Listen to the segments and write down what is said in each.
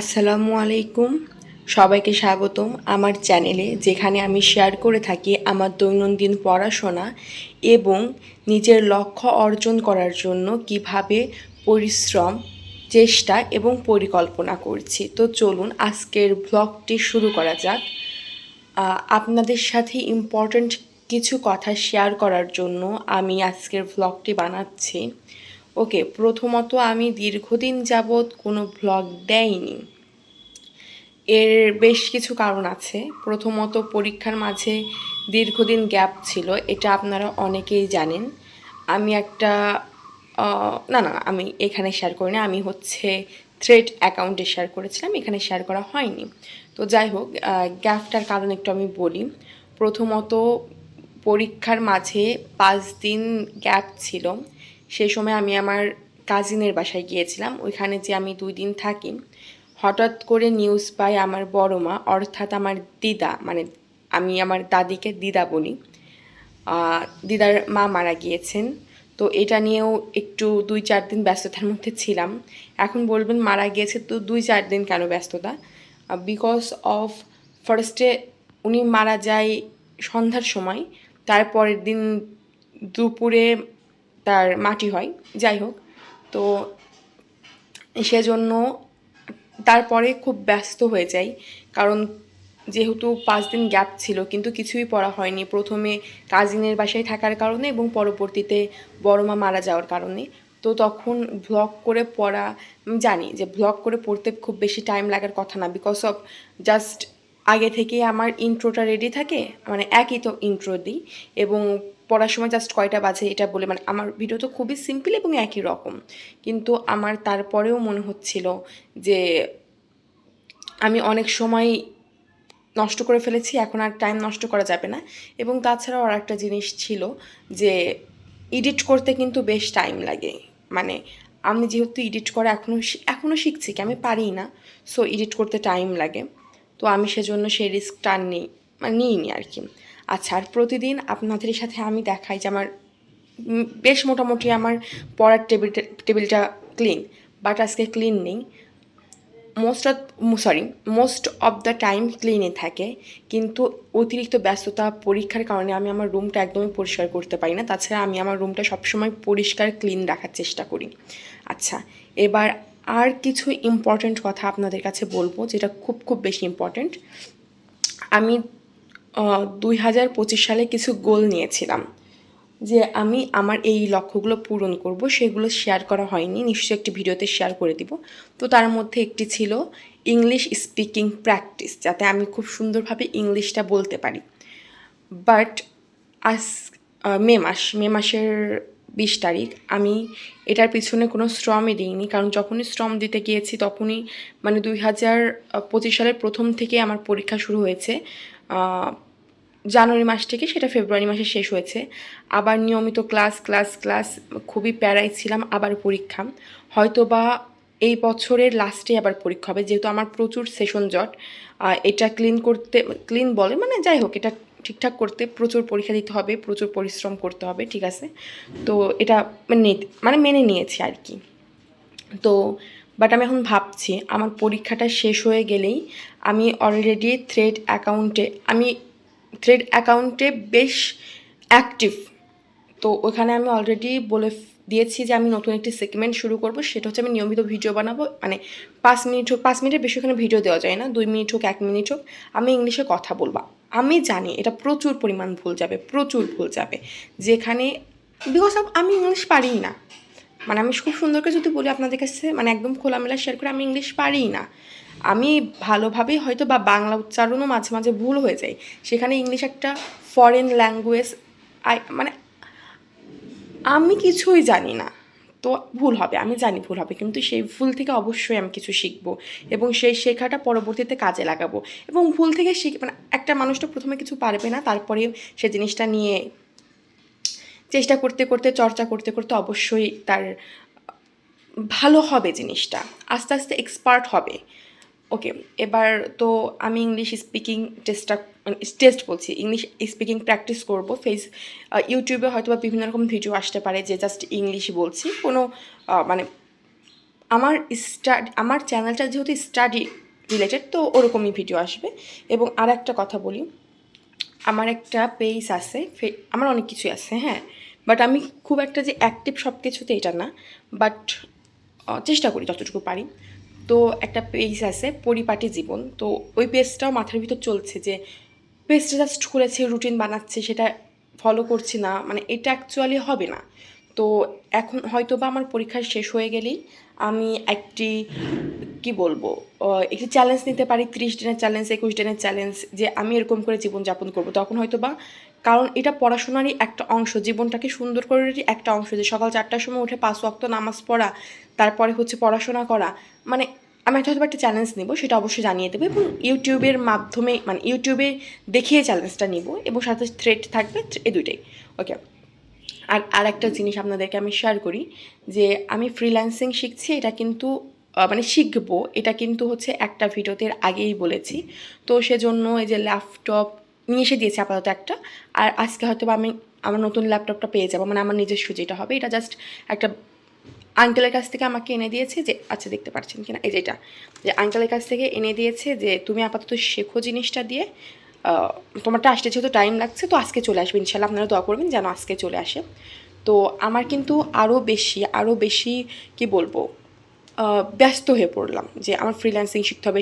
আসসালামু আলাইকুম। সবাইকে স্বাগতম আমার চ্যানেলে, যেখানে আমি শেয়ার করে থাকি আমার দৈনন্দিন পড়াশোনা এবং নিজের লক্ষ্য অর্জন করার জন্য কীভাবে পরিশ্রম, চেষ্টা এবং পরিকল্পনা করছি। তো চলুন, আজকের ব্লগটি শুরু করা যাক। আপনাদের সাথে ইম্পর্ট্যান্ট কিছু কথা শেয়ার করার জন্য আমি আজকের ভ্লগটি বানাচ্ছি। ওকে, প্রথমত আমি দীর্ঘদিন যাবৎ কোনো ভ্লগ দেয়নি এর বেশ কিছু কারণ আছে। প্রথমত পরীক্ষার মাঝে দীর্ঘদিন গ্যাপ ছিল, এটা আপনারা অনেকেই জানেন। আমি একটা না না, আমি এখানে শেয়ার করি না, আমি হচ্ছে থ্রেড অ্যাকাউন্টে শেয়ার করেছিলাম, এখানে শেয়ার করা হয়নি। তো যাই হোক গ্যাপটার কারণ একটু আমি বলি। প্রথমত পরীক্ষার মাঝে পাঁচ দিন গ্যাপ ছিল। সেই সময় আমি আমার কাজিনের বাসায় গিয়েছিলাম। ওইখানে যে আমি দুই দিন থাকি, হঠাৎ করে নিউজ পাই আমার বড় মা, অর্থাৎ আমার দিদা মানে আমি আমার দাদিকে দিদা বলি। দিদার মা মারা গিয়েছেন। তো এটা নিয়েও একটু দুই চার দিন ব্যস্ততার মধ্যে ছিলাম। এখন বলবেন মারা গিয়েছে তো দুই চার দিন কেন ব্যস্ততা? বিকজ অফ ফার্স্টে উনি মারা যায় সন্ধ্যার সময়, তারপরের দিন দুপুরে তার মাটি হয়, যাই হোক। তো সেজন্য তারপরে খুব ব্যস্ত হয়ে যাই, কারণ যেহেতু পাঁচ দিন গ্যাপ ছিল, কিন্তু কিছুই পড়া হয়নি। প্রথমে কাজিনের বাসায় থাকার কারণে এবং পরবর্তীতে বড় মা মারা যাওয়ার কারণে। তো তখন ভ্লগ করে পড়া জানি যে ভ্লগ করে পড়তে খুব বেশি টাইম লাগার কথা না বিকজ অফ জাস্ট আগে থেকে আমার ইন্ট্রোটা রেডি থাকে মানে একই তো ইন্ট্রো দিই এবং পড়ার সময় জাস্ট কয়টা বাজে এটা বলে মানে আমার ভিডিও তো খুবই সিম্পল এবং একই রকম। কিন্তু আমার তারপরেও মনে হচ্ছিল যে আমি অনেক সময় নষ্ট করে ফেলেছি, এখন আর টাইম নষ্ট করা যাবে না। এবং তাছাড়াও আর একটা জিনিস ছিল যে এডিট করতে কিন্তু বেশ টাইম লাগে। মানে আমি যেহেতু এডিট করা এখনও এখনও শিখছি কি, আমি পারি না। সো এডিট করতে টাইম লাগে। তো আমি সেজন্য সেই রিস্কটা নিই মানে নিইনি আর কি। আচ্ছা আর প্রতিদিন আপনাদের সাথে আমি দেখাই যে আমার বেশ মোটামুটি আমার পড়ার টেবিলটা টেবিলটা ক্লিন, বাট আজকে ক্লিন নেই। Most of sorry most of the time ক্লিনে থাকে, কিন্তু অতিরিক্ত ব্যস্ততা পরীক্ষার কারণে আমি আমার রুমটা একদমই পরিষ্কার করতে পারি না। তাছাড়া আমি আমার রুমটা সবসময় পরিষ্কার ক্লিন রাখার চেষ্টা করি। আচ্ছা এবার আর কিছু ইম্পর্ট্যান্ট কথা আপনাদের কাছে বলব, যেটা খুব খুব বেশি ইম্পর্ট্যান্ট আমি দুই হাজার পঁচিশ সালে কিছু গোল নিয়েছিলাম। যে আমি আমার এই লক্ষ্যগুলো পূরণ করব, সেগুলো শেয়ার করা হয়নি। নিশ্চয়ই একটি ভিডিওতে শেয়ার করে দিব। তো তার মধ্যে একটি ছিল ইংলিশ স্পিকিং প্র্যাকটিস যাতে আমি খুব সুন্দরভাবে ইংলিশটা বলতে পারি। বাট আজ মে মাস, মে মাসের বিশ তারিখ, আমি এটার পিছনে কোনো শ্রমই দিইনি। কারণ যখনই শ্রম দিতে গিয়েছি, তখনই মানে দুই হাজার পঁচিশ সালের প্রথম থেকে আমার পরীক্ষা শুরু হয়েছে। জানুয়ারি মাস থেকে সেটা ফেব্রুয়ারি মাসে শেষ হয়েছে। আবার নিয়মিত ক্লাস ক্লাস ক্লাস খুবই প্যারাই ছিলাম, আবার পরীক্ষা। হয়তো বা এই বছরের লাস্টে আবার পরীক্ষা হবে, যেহেতু আমার প্রচুর সেশন জট। এটা ক্লিন করতে ক্লিন বলে মানে যাই হোক, এটা ঠিকঠাক করতে প্রচুর পরীক্ষা দিতে হবে, প্রচুর পরিশ্রম করতে হবে, ঠিক আছে? তো এটা মানে মানে মেনে নিয়েছি আর কি। তো বাট আমি এখন ভাবছি, আমার পরীক্ষাটা শেষ হয়ে গেলেই আমি অলরেডি থ্রেড অ্যাকাউন্টে আমি থ্রেড অ্যাকাউন্টে বেশ অ্যাক্টিভ তো ওখানে আমি অলরেডি বলে দিয়েছি যে আমি নতুন একটি সেগমেন্ট শুরু করব, সেটা হচ্ছে আমি নিয়মিত ভিডিও বানাবো। মানে পাঁচ মিনিট হোক, পাঁচ মিনিটের বেশি ওখানে ভিডিও দেওয়া যায় না, দুই মিনিট হোক, এক মিনিট হোক। আমি ইংলিশে কথা বলব। আমি জানি এটা প্রচুর পরিমাণ ভুল যাবে, প্রচুর ভুল যাবে। যেখানে বিকজ আমি ইংলিশ পারি না। মানে আমি খুব সুন্দর করে যদি বলি আপনাদের কাছে মানে একদম খোলামেলা শেয়ার করে আমি ইংলিশ পারি না। আমি ভালোভাবেই হয়তো বা বাংলা উচ্চারণও মাঝে মাঝে ভুল হয়ে যায়। সেখানে ইংলিশ একটা ফরেন ল্যাঙ্গুয়েজ আই মানে আমি কিছুই জানি না। তো ভুল হবে, আমি জানি ভুল হবে, কিন্তু সেই ভুল থেকে অবশ্যই আমি কিছু শিখব এবং সেই শেখাটা পরবর্তীতে কাজে লাগাবো। এবং ভুল থেকে শিখ মানে একটা মানুষটা প্রথমে কিছু পারবে না তারপরে সে জিনিসটা নিয়ে চেষ্টা করতে করতে, চর্চা করতে করতে অবশ্যই তার ভালো হবে জিনিসটা, আস্তে আস্তে এক্সপার্ট হবে। ওকে এবার তো আমি ইংলিশ স্পিকিং টেস্টটা টেস্ট বলছি ইংলিশ স্পিকিং প্র্যাকটিস করব ফেস ইউটিউবে হয়তো বা বিভিন্ন রকম ভিডিও আসতে পারে যে জাস্ট ইংলিশ বলছি, কোনো মানে আমার স্টাডি আমার চ্যানেলটা যেহেতু স্টাডি রিলেটেড তো ওরকমই ভিডিও আসবে। এবং আর একটা কথা বলি আমার একটা পেজ আছে আমার অনেক কিছুই আছে হ্যাঁ? বাট আমি খুব একটা যে অ্যাক্টিভ সব কিছুতে এটা না বাট চেষ্টা করি যতটুকু পারি। তো একটা পেজ আছে, পরিপাটি জীবন। তো ওই পেজটাও মাথার ভিতর চলছে যে পেজটা জাস্ট খুলেছে রুটিন বানাচ্ছে, সেটা ফলো করছি না মানে এটা অ্যাকচুয়ালি হবে না। তো এখন হয়তো বা আমার পরীক্ষা শেষ হয়ে গেলেই আমি একটি, কি বলব একটি চ্যালেঞ্জ নিতে পারি, ত্রিশ দিনের চ্যালেঞ্জ একুশ দিনের চ্যালেঞ্জ যে আমি এরকম করে জীবনযাপন করব। তখন হয়তো বা কারণ এটা পড়াশোনারই একটা অংশ, জীবনটাকে সুন্দর করারই একটা অংশ, যে সকাল চারটার সময় উঠে পাঁচ ওয়াক্ত নামাজ পড়া, তারপরে হচ্ছে পড়াশোনা করা মানে আমি একটা হয়তো একটা চ্যালেঞ্জ নিব, সেটা অবশ্যই জানিয়ে দেবো এবং ইউটিউবের মাধ্যমে মানে ইউটিউবে দেখিয়ে চ্যালেঞ্জটা নিব এবং সাথে থ্রেড থাকবে এই দুইটাই ওকে আর আর একটা জিনিস আপনাদেরকে আমি শেয়ার করি, যে আমি ফ্রিল্যান্সিং শিখছি, এটা কিন্তু মানে শিখব, এটা কিন্তু হচ্ছে একটা ভিডিওতে আগেই বলেছি। তো সেজন্য এই যে ল্যাপটপ নিয়ে এসে দিয়েছি আপাতত একটা, আর আজকে হয়তো আমি আমার নতুন ল্যাপটপটা পেয়ে যাব মানে আমার নিজস্ব যেটা হবে, এটা জাস্ট একটা আঙ্কেলের কাছ থেকে আমাকে এনে দিয়েছে যে আচ্ছা দেখতে পাচ্ছেন কিনা? এই যেটা যে আঙ্কেলের কাছ থেকে এনে দিয়েছে যে, তুমি আপাতত শেখো জিনিসটা দিয়ে তোমারটা আসতে যেহেতু টাইম লাগছে, তো আজকে চলে আসবে। ইনশাল্লাহ আপনারা দোয়া করবেন যেন আজকে চলে আসে। তো আমার কিন্তু আরও বেশি আরও বেশি কি বলব ব্যস্ত হয়ে পড়লাম যে আমার ফ্রিল্যান্সিং শিখতে হবে।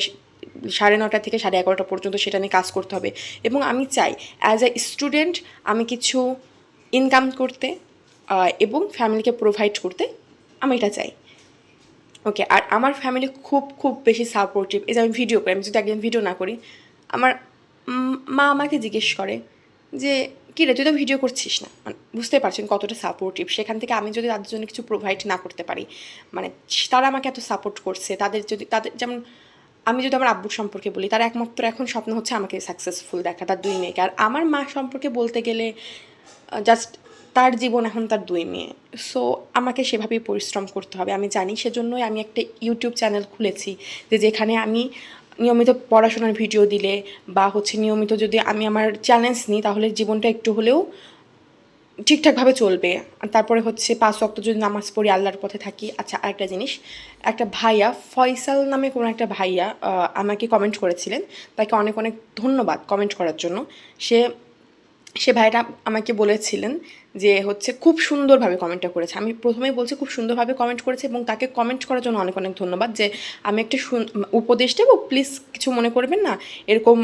সাড়ে নটা থেকে সাড়ে এগারোটা পর্যন্ত সেটা নিয়ে কাজ করতে হবে। এবং আমি চাই অ্যাজ এ স্টুডেন্ট আমি কিছু ইনকাম করতে এবং ফ্যামিলিকে প্রোভাইড করতে আমি এটা চাই। ওকে আর আমার ফ্যামিলি খুব খুব বেশি সাপোর্টিভ এই যে আমি ভিডিও করি, আমি যদি একদিন ভিডিও না করি, আমার মা আমাকে জিজ্ঞেস করে যে, কী রে, তুই তো ভিডিও করছিস না? মানে বুঝতে পারছেন কতটা সাপোর্টিভ সেখান থেকে আমি যদি তাদের জন্য কিছু প্রোভাইড না করতে পারি মানে তারা আমাকে এত সাপোর্ট করছে, তাদের যদি, তাদের যেমন আমি যদি আমার আব্বুর সম্পর্কে বলি, তার একমাত্র এখন স্বপ্ন হচ্ছে আমাকে সাকসেসফুল দেখা, তার দুই মেয়েকে। আর আমার মা সম্পর্কে বলতে গেলে জাস্ট তার জীবন এখন তার দুই মেয়ে। সো আমাকে সেভাবেই পরিশ্রম করতে হবে। আমি জানি, সেজন্যই আমি একটা ইউটিউব চ্যানেল খুলেছি, যে যেখানে আমি নিয়মিত পড়াশোনার ভিডিও দিলে বা হচ্ছে নিয়মিত যদি আমি আমার চ্যালেঞ্জ নিই, তাহলে জীবনটা একটু হলেও ঠিকঠাকভাবে চলবে। তারপরে হচ্ছে পাঁচ অক্ত যদি নামাজ পড়ি, আল্লাহর পথে থাকি আচ্ছা আরেকটা জিনিস, একটা ভাইয়া ফয়সাল নামে কোনো একটা ভাইয়া আমাকে কমেন্ট করেছিলেন, তাকে অনেক অনেক ধন্যবাদ কমেন্ট করার জন্য। সে সে ভাইটা আমাকে বলেছিলেন যে হচ্ছে খুব সুন্দরভাবে কমেন্টটা করেছে। আমি প্রথমেই বলছি খুব সুন্দরভাবে কমেন্ট করেছে এবং তাকে কমেন্ট করার জন্য অনেক অনেক ধন্যবাদ যে আমি একটা উপদেশ দেবো। প্লিজ কিছু মনে করবেন না। এরকম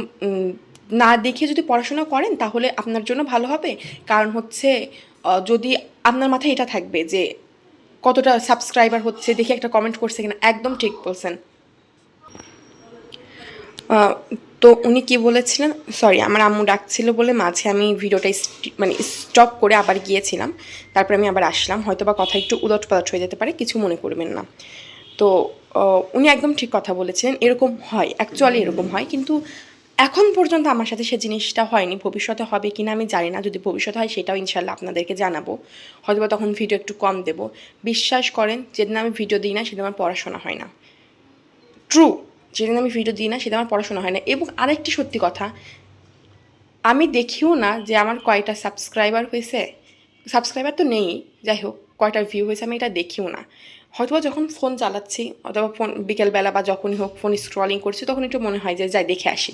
না দেখে যদি পড়াশোনা করেন তাহলে আপনার জন্য ভালো হবে। কারণ হচ্ছে যদি আপনার মাথায় এটা থাকবে যে কতটা সাবস্ক্রাইবার হচ্ছে, দেখে একটা কমেন্ট করছে কিনা, একদম ঠিক বলছেন। তো উনি কি বলেছিলেন? সরি আমার আম্মু ডাকছিল বলে মাঝে আমি ভিডিওটা মানে স্টপ করে আবার গিয়েছিলাম। তারপরে আমি আবার আসলাম। হয়তো বা কথা একটু উলট পালট হয়ে যেতে পারে, কিছু মনে করবেন না। তো উনি একদম ঠিক কথা বলেছিলেন এরকম হয় অ্যাকচুয়ালি এরকম হয়। কিন্তু এখন পর্যন্ত আমার সাথে সে জিনিসটা হয়নি। ভবিষ্যতে হবে কি না আমি জানি না। যদি ভবিষ্যতে হয় সেটাও ইনশাল্লাহ আপনাদেরকে জানাব। হয়তো বা তখন ভিডিও একটু কম দেবো। বিশ্বাস করেন, যেদিন আমি ভিডিও দিই না, সেদিন আমার পড়াশোনা হয় না। ট্রু যেদিন আমি ভিডিও দিই না, সেদিন আমার পড়াশোনা হয় না। এবং আরেকটি সত্যি কথা, আমি দেখিও না যে আমার কয়টা সাবস্ক্রাইবার হয়েছে। সাবস্ক্রাইবার তো নেই, যাই হোক, কয়টা ভিউ হয়েছে আমি এটা দেখিও না। হয়তো যখন ফোন চালাচ্ছি, অথবা ফোন বিকেলবেলা বা যখনই হোক ফোন স্ক্রলিং করছি, তখন একটু মনে হয় যে, যাই, দেখে আসি।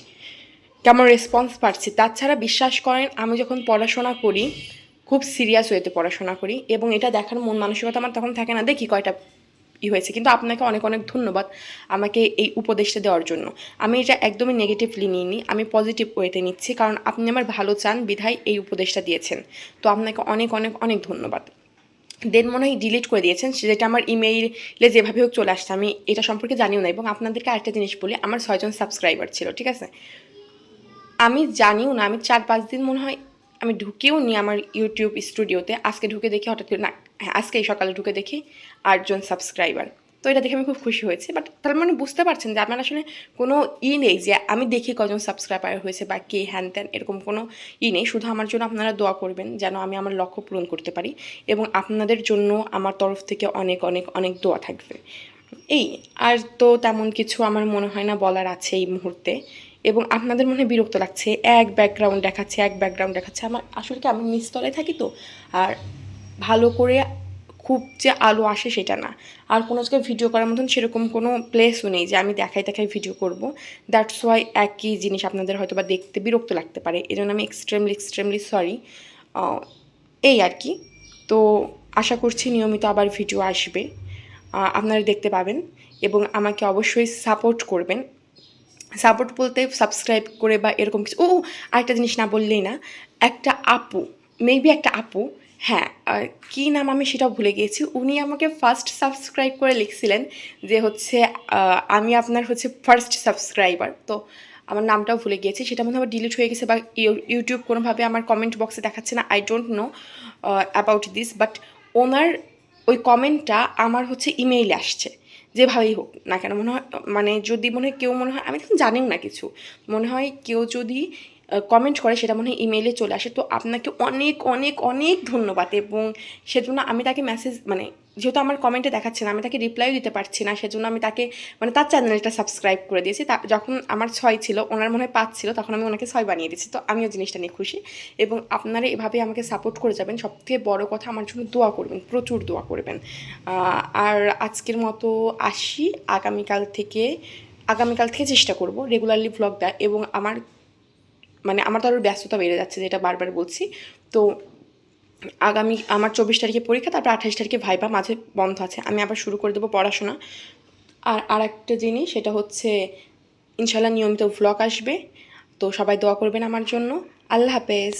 কেমন রেসপন্স পাচ্ছি। তাছাড়া বিশ্বাস করেন, আমি যখন পড়াশোনা করি, খুব সিরিয়াস ওয়েতে পড়াশোনা করি, এবং এটা দেখার মন মানসিকতা আমার তখন থাকে না, দেখি কয়টা ই হয়েছে। কিন্তু আপনাকে অনেক অনেক ধন্যবাদ আমাকে এই উপদেশটা দেওয়ার জন্য। আমি এটা একদমই নেগেটিভলি নিইনি, আমি পজিটিভ ওয়েতে নিচ্ছি, কারণ আপনি আমার ভালো চান, বিধায় এই উপদেশটা দিয়েছেন। তো আপনাকে অনেক অনেক অনেক ধন্যবাদ। দেন মনে হয় ডিলিট করে দিয়েছেন, যেটা আমার ইমেইলে যেভাবে হোক চলে আসছে। আমি এটা সম্পর্কে জানিও না, এবং আপনাদেরকে আরেকটা জিনিস বলি, আমার ছয়জন সাবস্ক্রাইবার ছিল, ঠিক আছে? আমি জানিও না, আমি চার, পাঁচ দিন মনে হয় আমি ঢুকেও নি আমার ইউটিউব স্টুডিওতে। আজকে ঢুকে দেখি হঠাৎ না হ্যাঁ আজকে এই সকালে ঢুকে দেখি আটজন সাবস্ক্রাইবার। তো এটা দেখে আমি খুব খুশি হয়েছি। বাট তার মানে বুঝতে পারছেন যে আপনার আসলে কোনো ই নেই যে আমি দেখি কজন সাবস্ক্রাইবার হয়েছে বা কে হ্যান ত্যান, এরকম কোনো ই নেই। শুধু আমার জন্য আপনারা দোয়া করবেন যেন আমি আমার লক্ষ্য পূরণ করতে পারি এবং আপনাদের জন্য আমার তরফ থেকে অনেক অনেক অনেক দোয়া থাকবে। এই, আর তো তেমন কিছু আমার মনে হয় না বলার আছে এই মুহূর্তে। এবং আপনাদের মনে বিরক্ত লাগছে, এক ব্যাকগ্রাউন্ড দেখাচ্ছে, এক ব্যাকগ্রাউন্ড দেখাচ্ছে। আমার আসলে কি আমি নিচতলায় থাকি তো? আর ভালো করে খুব যে আলো আসে সেটা না। আর কোনো জায়গায় ভিডিও করার মতন সেরকম কোনো প্লেসও নেই যে আমি দেখাই দেখাই ভিডিও করব। দ্যাটস ওয়াই একই জিনিস আপনাদের হয়তো বা দেখতে বিরক্ত লাগতে পারে। এই জন্য আমি এক্সট্রিমলি এক্সট্রিমলি সরি এই আর কি। তো আশা করছি নিয়মিত আবার ভিডিও আসবে। আপনারা দেখতে পাবেন এবং আমাকে অবশ্যই সাপোর্ট করবেন। সাপোর্ট বলতে সাবস্ক্রাইব করে বা এরকম কিছু। ও আরেকটা জিনিস না বললেই না, একটা আপু মেবি একটা আপু হ্যাঁ কী নাম আমি সেটাও ভুলে গিয়েছি, উনি আমাকে ফার্স্ট সাবস্ক্রাইব করে লিখছিলেন যে হচ্ছে আমি আপনার হচ্ছে ফার্স্ট সাবস্ক্রাইবার তো আমার নামটাও ভুলে গিয়েছি, সেটা মনে হয় ডিলিট হয়ে গেছে বা ইউটিউব কোনোভাবে আমার কমেন্ট বক্সে দেখাচ্ছে না I don't know about this but ওনার ওই কমেন্টটা আমার হচ্ছে ইমেইলে আসছে। যেভাবেই হোক না কেন, মনে হয় মানে যদি মনে হয় কেউ মনে হয়, আমি তখন জানিও না কিছু। মনে হয় কেউ যদি কমেন্ট করে, সেটা মনে হয় ইমেইলে চলে আসে। তো আপনাকে অনেক অনেক অনেক ধন্যবাদ এবং সেজন্য আমি তাকে মেসেজ মানে যেহেতু আমার কমেন্টে দেখাচ্ছে না, আমি তাকে রিপ্লাইও দিতে পারছি না, সেজন্য আমি তাকে মানে তার চ্যানেলটা সাবস্ক্রাইব করে দিয়েছি। তা যখন আমার ছয় ছিল, ওনার মনে হয় পাঁচ ছিল, তখন আমি ওনাকে ছয় বানিয়ে দিয়েছি। তো আমিও জিনিসটা নিয়ে খুশি এবং আপনারা এভাবে আমাকে সাপোর্ট করে যাবেন। সবথেকে বড় কথা, আমার জন্য দোয়া করবেন, প্রচুর দোয়া করবেন। আর আজকের মতো আসি। আগামীকাল থেকে আগামীকাল থেকে চেষ্টা করব রেগুলারলি ভ্লগ দেয় এবং আমার মানে আমার তো আরও ব্যস্ততা বেড়ে যাচ্ছে, যেটা বারবার বলছি। তো আগামী, আমার চব্বিশ তারিখে পরীক্ষা, তারপর আঠাশ তারিখে ভাইবা মাঝে বন্ধ আছে। আমি আবার শুরু করে দেবো পড়াশোনা। আর আর একটা জিনিস, সেটা হচ্ছে ইনশাল্লাহ নিয়মিত ভ্লগ আসবে। তো সবাই দোয়া করবেন আমার জন্য। আল্লাহ হাফেজ।